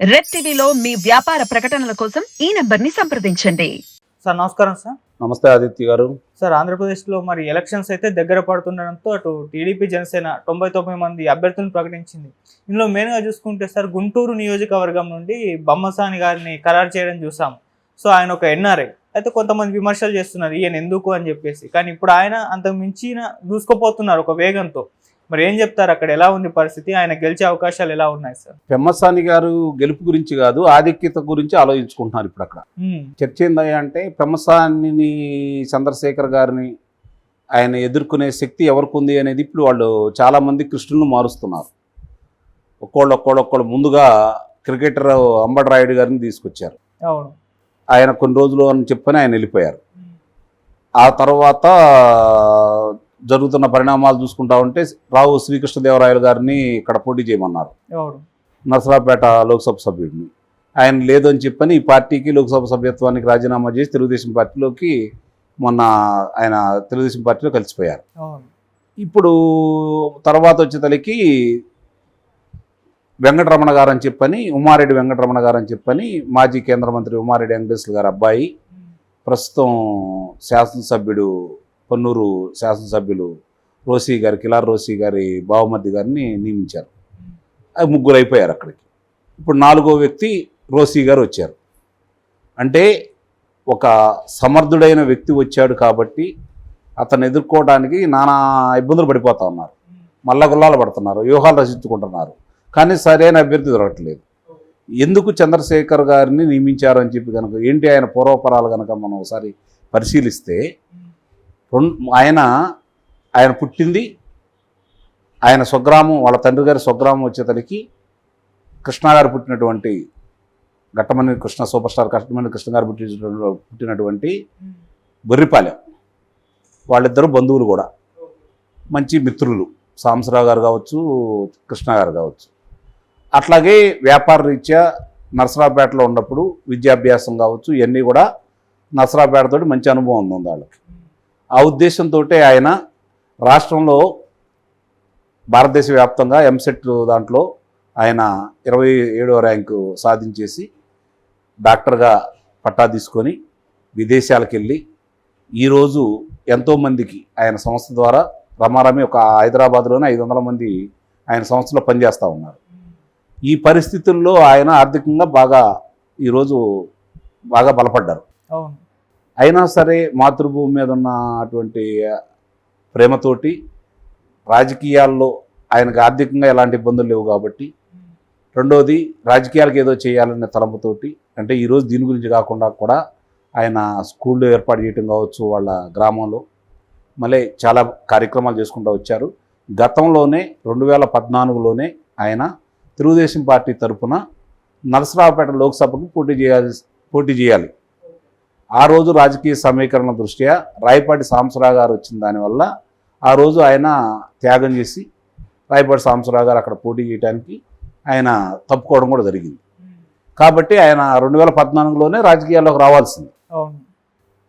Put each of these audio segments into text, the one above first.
Red టీవీలో మీ వ్యాపార ప్రకటనల కోసం ఈ నంబర్ని సంప్రదించండి. సార్ నమస్కారం సార్. నమస్తే ఆదిత్య గారు. సార్ ఆంధ్రప్రదేశ్లో మరి ఎలక్షన్స్ అయితే దగ్గర పడుతుండడంతో అటు టీడీపీ జనసేన తొంభై తొమ్మిది మంది అభ్యర్థులను ప్రకటించింది. ఇందులో మెయిన్గా చూసుకుంటే సార్ గుంటూరు నియోజకవర్గం నుండి బొమ్మసాని గారిని ఖరారు చేయడం చూసాం. సో ఆయన ఒక ఎన్ఆర్ఐ. అయితే కొంతమంది విమర్శలు చేస్తున్నారు ఈయన ఎందుకు అని చెప్పేసి. కానీ ఇప్పుడు ఆయన అంతకు మించిన దూసుకుపోతున్నారు ఒక వేగంతో. మరి ఏం చెప్తారు? అక్కడ ఎలా ఉంది పరిస్థితి? ఆయన గెలిచే అవకాశాలు ఎలా ఉన్నాయి సార్? పెమ్మసాని గారు గెలుపు గురించి కాదు ఆధిక్యత గురించి ఆలోచించుకుంటున్నారు ఇప్పుడు అక్కడ. చర్చ ఏందయ్యా అంటే పెమ్మసాని చంద్రశేఖర్ గారిని ఆయన ఎదుర్కొనే శక్తి ఎవరికి ఉంది అనేది ఇప్పుడు వాళ్ళు చాలామంది కృష్ణులను మారుస్తున్నారు. ఒక్కోళ్ళు ఒక్కోళ్ళు ఒక్కోళ్ళు ముందుగా క్రికెటర్ అంబడ్ రాయుడు గారిని తీసుకొచ్చారు. అవును. ఆయన కొన్ని రోజులు అని చెప్పని ఆయన వెళ్ళిపోయారు. ఆ తర్వాత జరుగుతున్న పరిణామాలు చూసుకుంటా ఉంటే రావు శ్రీకృష్ణదేవరాయలు గారిని ఇక్కడ పోటీ చేయమన్నారు. అవును నరసరావుపేట లోక్సభ సభ్యుడిని. ఆయన లేదని చెప్పని ఈ పార్టీకి లోక్సభ సభ్యత్వానికి రాజీనామా చేసి తెలుగుదేశం పార్టీలోకి మొన్న ఆయన తెలుగుదేశం పార్టీలో కలిసిపోయారు. ఇప్పుడు తర్వాత వచ్చేతలకి వెంకటరమణ గారు అని చెప్పని ఉమారెడ్డి వెంకటరమణ గారు అని చెప్పని మాజీ కేంద్ర మంత్రి ఉమారెడ్డి వెంకటేశ్వర గారి అబ్బాయి ప్రస్తుతం శాసనసభ్యుడు పన్నూరు శాసనసభ్యులు రోసీ గారి కిలార్ రోసీ గారి బావమర్ది గారిని నియమించారు. అది ముగ్గురు అయిపోయారు అక్కడికి. ఇప్పుడు నాలుగో వ్యక్తి రోసీ గారు వచ్చారు. అంటే ఒక సమర్థుడైన వ్యక్తి వచ్చాడు కాబట్టి అతను ఎదుర్కోవడానికి నానా ఇబ్బందులు పడిపోతూ ఉన్నారు. మల్ల గుల్లాలు పడుతున్నారు వ్యూహాలు రచించుకుంటున్నారు కానీ సరైన అభ్యర్థి దొరకట్లేదు. ఎందుకు చంద్రశేఖర్ గారిని నియమించారు అని చెప్పి కనుక ఏంటి ఆయన పూర్వపరాలు కనుక మనం ఒకసారి పరిశీలిస్తే ఆయన ఆయన పుట్టింది. ఆయన స్వగ్రామం వాళ్ళ తండ్రి గారి స్వగ్రామం వచ్చేతడికి కృష్ణ గారు పుట్టినటువంటి ఘట్టమని కృష్ణ సూపర్ స్టార్ ఘట్టమని కృష్ణ గారు పుట్టిన పుట్టినటువంటి బొర్రిపాలెం. వాళ్ళిద్దరూ బంధువులు కూడా. మంచి మిత్రులు. సాంసరావు గారు కావచ్చు కృష్ణ గారు కావచ్చు. అట్లాగే వ్యాపార రీత్యా నరసరావుపేటలో ఉన్నప్పుడు విద్యాభ్యాసం కావచ్చు ఇవన్నీ కూడా నరసరావుపేటతోటి మంచి అనుభవం ఉంది వాళ్ళకి. ఆ ఉద్దేశంతో ఆయన రాష్ట్రంలో భారతదేశ వ్యాప్తంగా ఎంసెట్ దాంట్లో ఆయన ఇరవై ఏడవ ర్యాంకు సాధించేసి డాక్టర్గా పట్టా తీసుకొని విదేశాలకు వెళ్ళి ఈరోజు ఎంతోమందికి ఆయన సంస్థ ద్వారా రమారమి ఒక హైదరాబాద్లోనే ఐదు వందల మంది ఆయన సంస్థలో పనిచేస్తూ ఉన్నారు. ఈ పరిస్థితుల్లో ఆయన ఆర్థికంగా బాగా ఈరోజు బాగా బలపడ్డారు. అవును. అయినా సరే మాతృభూమి మీద ఉన్న అటువంటి ప్రేమతోటి రాజకీయాల్లో ఆయనకు ఆర్థికంగా ఎలాంటి ఇబ్బందులు లేవు కాబట్టి రెండోది రాజకీయాలకు ఏదో చేయాలనే తలంపుతోటి అంటే ఈరోజు దీని గురించి కాకుండా కూడా ఆయన స్కూళ్ళు ఏర్పాటు చేయటం కావచ్చు వాళ్ళ గ్రామంలో మళ్ళీ చాలా కార్యక్రమాలు చేసుకుంటూ వచ్చారు. గతంలోనే రెండు వేల పద్నాలుగులోనే ఆయన తెలుగుదేశం పార్టీ తరఫున నరసరావుపేట లోక్సభకు పోటీ చేయాలి పోటీ చేయాలి. ఆ రోజు రాజకీయ సమీకరణ దృష్ట్యా రాయపాటి సాంబశివరావు గారు వచ్చిన దానివల్ల ఆ రోజు ఆయన త్యాగం చేసి రాయపాటి సాంబశివరావు గారు అక్కడ పోటీ చేయడానికి ఆయన తప్పుకోవడం కూడా జరిగింది. కాబట్టి ఆయన రెండు వేల పద్నాలుగులోనే రాజకీయాల్లోకి రావాల్సింది.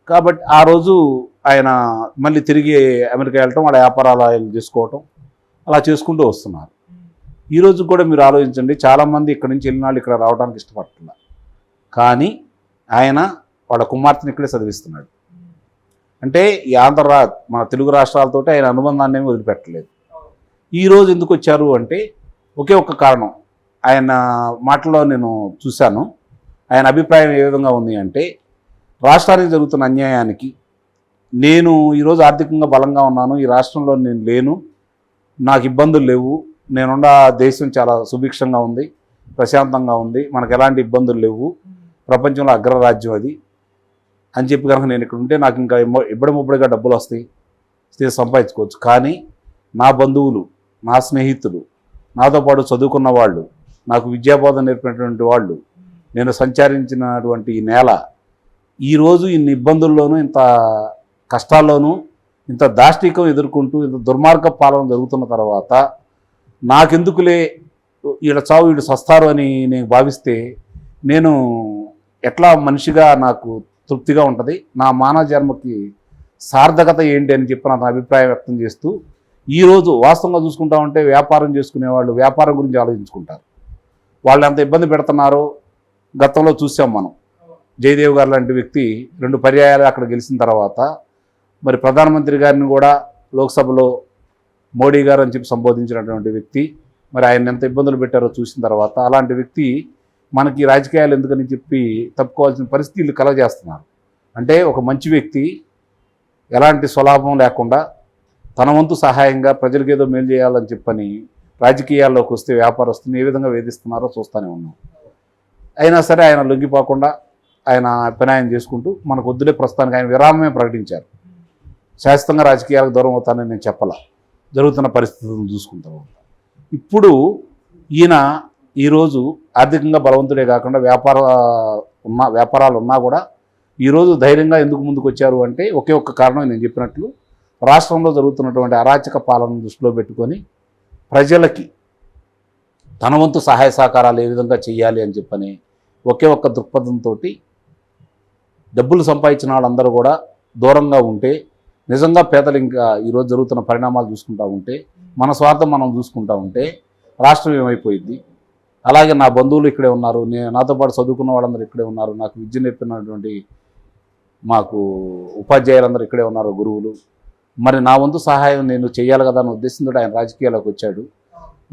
కాబట్టి ఆ రోజు ఆయన మళ్ళీ తిరిగి అమెరికా వెళ్ళటం వాళ్ళ వ్యాపారాలు ఆయన చేసుకోవటం అలా చేసుకుంటూ వస్తున్నారు. ఈ రోజు కూడా మీరు ఆలోచించండి చాలామంది ఇక్కడ నుంచి వెళ్ళిన వాళ్ళు ఇక్కడ రావడానికి ఇష్టపడుతున్నారు. కానీ ఆయన వాళ్ళ కుమార్తెని ఇక్కడే చదివిస్తున్నాడు. అంటే ఈ ఆంధ్ర మన తెలుగు రాష్ట్రాలతో ఆయన అనుబంధాన్ని ఏమి వదిలిపెట్టలేదు. ఈరోజు ఎందుకు వచ్చారు అంటే ఒకే ఒక్క కారణం. ఆయన మాటలో నేను చూశాను. ఆయన అభిప్రాయం ఏ విధంగా ఉంది అంటే రాష్ట్రానికి జరుగుతున్న అన్యాయానికి నేను ఈరోజు ఆర్థికంగా బలంగా ఉన్నాను. ఈ రాష్ట్రంలో నేను లేను. నాకు ఇబ్బందులు లేవు. నేనున్న దేశం చాలా సుభిక్షంగా ఉంది ప్రశాంతంగా ఉంది. మనకు ఎలాంటి ఇబ్బందులు లేవు. ప్రపంచంలో అగ్రరాజ్యం అది. అని చెప్పి కనుక నేను ఇక్కడ ఉంటే నాకు ఇంకా ఇమ్మ- ఇబ్బడి ముబ్బడిగా డబ్బులు వస్తాయి. సంపాదించుకోవచ్చు. కానీ నా బంధువులు నా స్నేహితులు నాతో పాటు చదువుకున్న వాళ్ళు నాకు విద్యాబోధన నేర్పినటువంటి వాళ్ళు నేను సంచరించినటువంటి ఈ నేల ఈరోజు ఇన్ని ఇబ్బందుల్లోనూ ఇంత కష్టాల్లోనూ ఇంత దాష్టికం ఎదుర్కొంటూ ఇంత దుర్మార్గ పాలన జరుగుతున్న తర్వాత నాకెందుకులే వీళ్ళ చావు వీడు సస్తారు అని నేను భావిస్తే నేను ఎట్లా మనిషిగా నాకు తృప్తిగా ఉంటుంది. నా మానవ జన్మకి సార్థకత ఏంటి అని చెప్పి నా అభిప్రాయం వ్యక్తం చేస్తూ ఈరోజు వాస్తవంగా చూసుకుంటా ఉంటే వ్యాపారం చేసుకునే వాళ్ళు వ్యాపారం గురించి ఆలోచించుకుంటారు. వాళ్ళు ఎంత ఇబ్బంది పెడుతున్నారో గతంలో చూసాం మనం. జయదేవ్ గారు లాంటి వ్యక్తి రెండు పర్యాయాలు అక్కడ గెలిచిన తర్వాత మరి ప్రధానమంత్రి గారిని కూడా లోక్సభలో మోడీ గారు అని చెప్పి సంబోధించినటువంటి వ్యక్తి మరి ఆయన ఎంత ఇబ్బందులు పెట్టారో చూసిన తర్వాత అలాంటి వ్యక్తి మనకి రాజకీయాలు ఎందుకని చెప్పి తప్పుకోవాల్సిన పరిస్థితులు కలగజేస్తున్నారు. అంటే ఒక మంచి వ్యక్తి ఎలాంటి స్వలాభం లేకుండా తన వంతు సహాయంగా ప్రజలకు ఏదో మేలు చేయాలని చెప్పని రాజకీయాల్లోకి వస్తే వ్యాపారస్తుని ఏ విధంగా వేధిస్తున్నారో చూస్తూనే ఉన్నాం. అయినా సరే ఆయన లొంగిపోకుండా ఆయన అభినయం చేసుకుంటూ మనకు వద్దులే ప్రస్తుతానికి ఆయన విరామమే ప్రకటించారు. శాశ్వతంగా రాజకీయాలకు దూరం అవుతానని నేను చెప్పాల. జరుగుతున్న పరిస్థితులను చూసుకున్న ఇప్పుడు ఈయన ఈరోజు ఆర్థికంగా బలవంతుడే కాకుండా వ్యాపార ఉన్న వ్యాపారాలు ఉన్నా కూడా ఈరోజు ధైర్యంగా ఎందుకు ముందుకు వచ్చారు అంటే ఒకే ఒక్క కారణం నేను చెప్పినట్లు రాష్ట్రంలో జరుగుతున్నటువంటి అరాచక పాలనను దృష్టిలో పెట్టుకొని ప్రజలకి తన వంతు సహాయ సహకారాలు ఏ విధంగా చేయాలి అని చెప్పని ఒకే ఒక్క దృక్పథంతో డబ్బులు సంపాదించిన వాళ్ళందరూ కూడా దూరంగా ఉంటే నిజంగా పేదలు ఇంకా ఈరోజు జరుగుతున్న పరిణామాలు చూసుకుంటూ ఉంటే మన స్వార్థం మనం చూసుకుంటా ఉంటే రాష్ట్రం ఏమైపోయింది అలాగే నా బంధువులు ఇక్కడే ఉన్నారు. నేను నాతో పాటు చదువుకున్న వాళ్ళందరూ ఇక్కడే ఉన్నారు. నాకు విద్య నేర్పినటువంటి మాకు ఉపాధ్యాయులందరూ ఇక్కడే ఉన్నారు గురువులు. మరి నా వంతు సహాయం నేను చేయాలి కదా అని ఉద్దేశంతో ఆయన రాజకీయాలకు వచ్చాడు.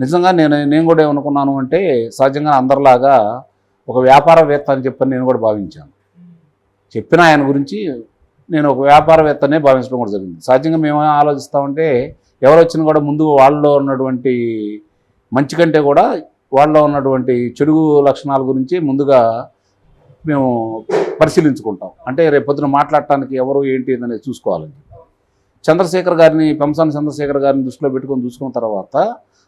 నిజంగా నేను నేను కూడా ఏమనుకున్నాను అంటే సహజంగా అందరిలాగా ఒక వ్యాపారవేత్త అని చెప్పని నేను కూడా భావించాను. చెప్పిన ఆయన గురించి నేను ఒక వ్యాపారవేత్తనే భావించడం కూడా జరిగింది. సహజంగా మేము ఆలోచిస్తామంటే ఎవరు వచ్చినా కూడా ముందు వాళ్ళలో ఉన్నటువంటి మంచి కంటే కూడా వాళ్ళలో ఉన్నటువంటి చెడు లక్షణాల గురించి ముందుగా మేము పరిశీలించుకుంటాం. అంటే రేపు పొద్దున మాట్లాడటానికి ఎవరు ఏంటి అనేది చూసుకోవాలని చంద్రశేఖర్ గారిని పెంసాని చంద్రశేఖర్ గారిని దృష్టిలో పెట్టుకొని చూసుకున్న తర్వాత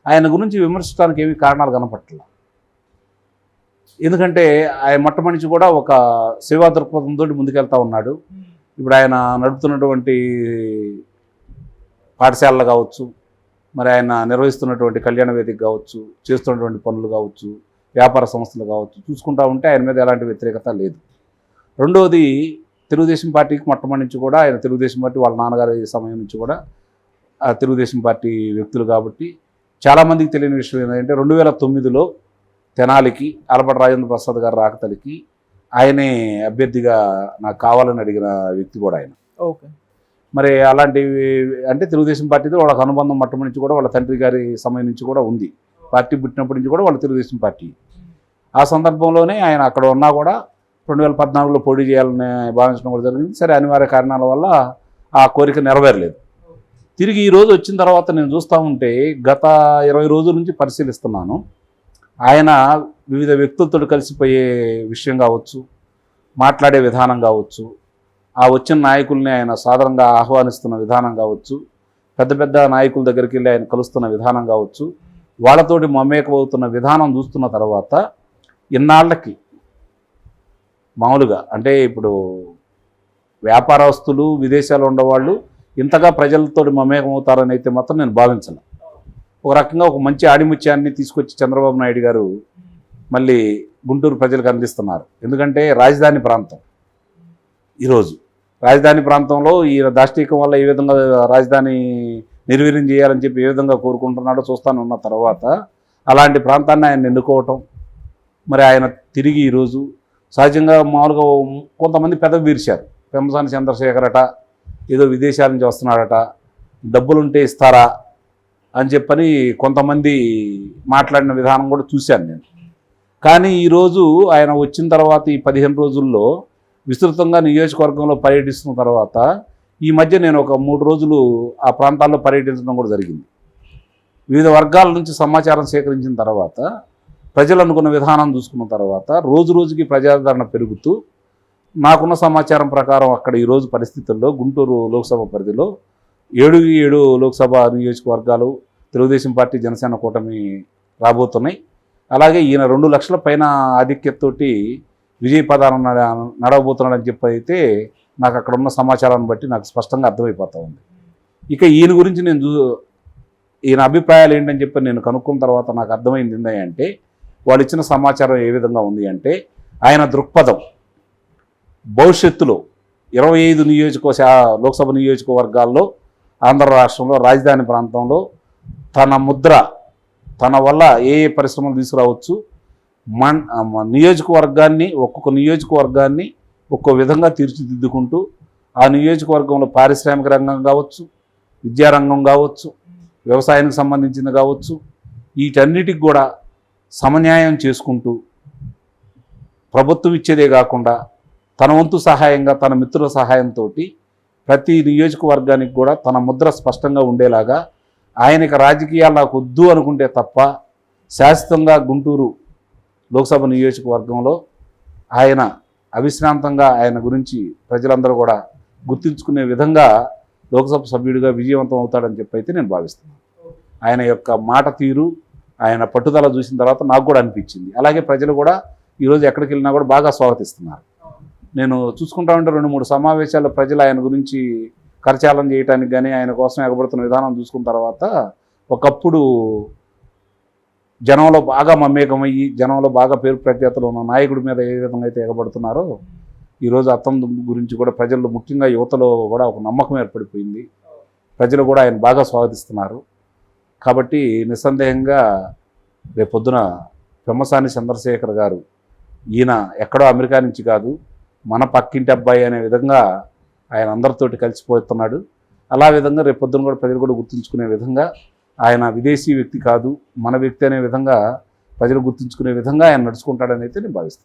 ఆయన గురించి విమర్శించడానికి ఏమీ కారణాలు కనపట్ల ఎందుకంటే ఆయన మొట్టమొదటి కూడా ఒక సేవా దృక్పథంతో ముందుకెళ్తా ఉన్నాడు. ఇప్పుడు ఆయన నడుపుతున్నటువంటి పాఠశాలలు కావచ్చు మరి ఆయన నిర్వహిస్తున్నటువంటి కళ్యాణ వేదిక కావచ్చు చేస్తున్నటువంటి పనులు కావచ్చు వ్యాపార సంస్థలు కావచ్చు చూసుకుంటా ఉంటే ఆయన మీద ఎలాంటి వ్యతిరేకత లేదు. రెండవది తెలుగుదేశం పార్టీకి మొట్టమొదటి నుంచి కూడా ఆయన తెలుగుదేశం పార్టీ వాళ్ళ నాన్నగారి సమయం నుంచి కూడా ఆ తెలుగుదేశం పార్టీ వ్యక్తులు కాబట్టి చాలామందికి తెలియని విషయం ఏంటంటే రెండు వేల తొమ్మిదిలో తెనాలికి అలపటి రాజేంద్ర ప్రసాద్ గారు రాకతలికి ఆయనే అభ్యర్థిగా నాకు కావాలని అడిగిన వ్యక్తి కూడా ఆయన. ఓకే. మరి అలాంటివి అంటే తెలుగుదేశం పార్టీతో వాళ్ళకి అనుబంధం మొట్టమొదటి నుంచి కూడా వాళ్ళ తండ్రి గారి సమయం నుంచి కూడా ఉంది. పార్టీ పుట్టినప్పటి నుంచి కూడా వాళ్ళ తెలుగుదేశం పార్టీ. ఆ సందర్భంలోనే ఆయన అక్కడ ఉన్నా కూడా రెండు వేల పద్నాలుగులో పోటీ చేయాలని భావించడం కూడా జరిగింది. సరే అనివార్య కారణాల వల్ల ఆ కోరిక నెరవేరలేదు. తిరిగి ఈరోజు వచ్చిన తర్వాత నేను చూస్తూ ఉంటే గత ఇరవై రోజుల నుంచి పరిశీలిస్తున్నాను. ఆయన వివిధ వ్యక్తులతో కలిసిపోయే విషయం కావచ్చు మాట్లాడే విధానం కావచ్చు ఆ వచ్చిన నాయకుల్ని ఆయన సాధారణంగా ఆహ్వానిస్తున్న విధానం కావచ్చు పెద్ద పెద్ద నాయకుల దగ్గరికి వెళ్ళి ఆయన కలుస్తున్న విధానం కావచ్చు వాళ్ళతోటి మమేకమవుతున్న విధానం చూస్తున్న తర్వాత ఇన్నాళ్ళకి మామూలుగా అంటే ఇప్పుడు వ్యాపారస్తులు విదేశాలు ఉండేవాళ్ళు ఇంతగా ప్రజలతో మమేకమవుతారని అయితే మాత్రం నేను భావించను. ఒక రకంగా ఒక మంచి ఆడిముత్యాన్ని తీసుకొచ్చి చంద్రబాబు నాయుడు గారు మళ్ళీ గుంటూరు ప్రజలకు అందిస్తున్నారు. ఎందుకంటే రాజధాని ప్రాంతం ఈరోజు. రాజధాని ప్రాంతంలో ఈ దాష్టీకం వల్ల ఏ విధంగా రాజధాని నిర్వీర్యం చేయాలని చెప్పి ఏ విధంగా కోరుకుంటున్నాడో చూస్తాను ఉన్న తర్వాత అలాంటి ప్రాంతాన్ని ఆయన ఎన్నుకోవటం మరి ఆయన తిరిగి ఈరోజు సహజంగా మామూలుగా కొంతమంది పెద్ద వీర్చారు. పెంసాని చంద్రశేఖరట ఏదో విదేశాల నుంచి వస్తున్నాడట డబ్బులుంటే ఇస్తారా అని చెప్పని కొంతమంది మాట్లాడిన విధానం కూడా చూశాను నేను. కానీ ఈరోజు ఆయన వచ్చిన తర్వాత ఈ పదిహేను రోజుల్లో విస్తృతంగా నియోజకవర్గంలో పర్యటిస్తున్న తర్వాత ఈ మధ్య నేను ఒక మూడు రోజులు ఆ ప్రాంతాల్లో పర్యటించడం కూడా జరిగింది. వివిధ వర్గాల నుంచి సమాచారం సేకరించిన తర్వాత ప్రజలు అనుకున్న విధానం చూసుకున్న తర్వాత రోజు రోజుకి ప్రజాదరణ పెరుగుతూ నాకున్న సమాచారం ప్రకారం అక్కడ ఈరోజు పరిస్థితుల్లో గుంటూరు లోక్సభ పరిధిలో ఏడు ఏడు లోక్సభ నియోజకవర్గాలు తెలుగుదేశం పార్టీ జనసేన కూటమి రాబోతున్నాయి. అలాగే ఈయన రెండు లక్షల పైన ఆధిక్యతతోటి విజయ పదాలను నడవబోతున్నాడని చెప్పి అయితే నాకు అక్కడ ఉన్న సమాచారాన్ని బట్టి నాకు స్పష్టంగా అర్థమైపోతూ ఉంది. ఇక ఈయన గురించి నేను చూ ఈయన అభిప్రాయాలు ఏంటని చెప్పి నేను కనుక్కున్న తర్వాత నాకు అర్థమైంది ఏంటంటే వాళ్ళు ఇచ్చిన సమాచారం ఏ విధంగా ఉంది అంటే ఆయన దృక్పథం భవిష్యత్తులో ఇరవై ఐదు నియోజక లోక్సభ నియోజకవర్గాల్లో ఆంధ్ర రాష్ట్రంలో రాజధాని ప్రాంతంలో తన ముద్ర తన వల్ల ఏ ఏ పరిశ్రమలు తీసుకురావచ్చు మన్ నియోజకవర్గాన్ని ఒక్కొక్క నియోజకవర్గాన్ని ఒక్కో విధంగా తీర్చిదిద్దుకుంటూ ఆ నియోజకవర్గంలో పారిశ్రామిక రంగం కావచ్చు విద్యారంగం కావచ్చు వ్యవసాయానికి సంబంధించింది కావచ్చు వీటన్నిటికి కూడా సమన్యాయం చేసుకుంటూ ప్రభుత్వం ఇచ్చేదే కాకుండా తన వంతు సహాయంగా తన మిత్రుల సహాయంతో ప్రతి నియోజకవర్గానికి కూడా తన ముద్ర స్పష్టంగా ఉండేలాగా ఆయనకి రాజకీయాలు నాకు వద్దు అనుకుంటే తప్ప శాశ్వతంగా గుంటూరు లోక్సభ నియోజకవర్గంలో ఆయన అవిశ్రాంతంగా ఆయన గురించి ప్రజలందరూ కూడా గుర్తుంచుకునే విధంగా లోక్సభ సభ్యుడిగా విజయవంతం అవుతాడని చెప్పి అయితే నేను భావిస్తున్నాను. ఆయన యొక్క మాట తీరు ఆయన పట్టుదల చూసిన తర్వాత నాకు కూడా అనిపించింది. అలాగే ప్రజలు కూడా ఈరోజు ఎక్కడికి వెళ్ళినా కూడా బాగా స్వాగతిస్తున్నారు. నేను చూసుకుంటా ఉంటే రెండు మూడు సమావేశాల్లో ప్రజలు ఆయన గురించి కరచాలం చేయడానికి కానీ ఆయన కోసం ఎగబడుతున్న విధానం చూసుకున్న తర్వాత ఒకప్పుడు జనంలో బాగా మమేకమయ్యి జనంలో బాగా పేరు ప్రఖ్యాతలు ఉన్న నాయకుడి మీద ఏ విధంగా అయితే ఎగబడుతున్నారో ఈరోజు అత్తం గురించి కూడా ప్రజల్లో ముఖ్యంగా యువతలో కూడా ఒక నమ్మకం ఏర్పడిపోయింది. ప్రజలు కూడా ఆయన బాగా స్వాగతిస్తున్నారు. కాబట్టి నిస్సందేహంగా రేపొద్దున పెమ్మసాని చంద్రశేఖర్ గారు ఈయన ఎక్కడో అమెరికా నుంచి కాదు మన పక్కింటి అబ్బాయి అనే విధంగా ఆయన అందరితోటి కలిసిపోతున్నాడు. అలా విధంగా రేపొద్దున కూడా ప్రజలు కూడా గుర్తుంచుకునే విధంగా ఆయన విదేశీ వ్యక్తి కాదు మన వ్యక్తి అనే విధంగా ప్రజలు గుర్తుంచుకునే విధంగా ఆయన నడుచుకుంటాడని అయితే నేను భావిస్తాను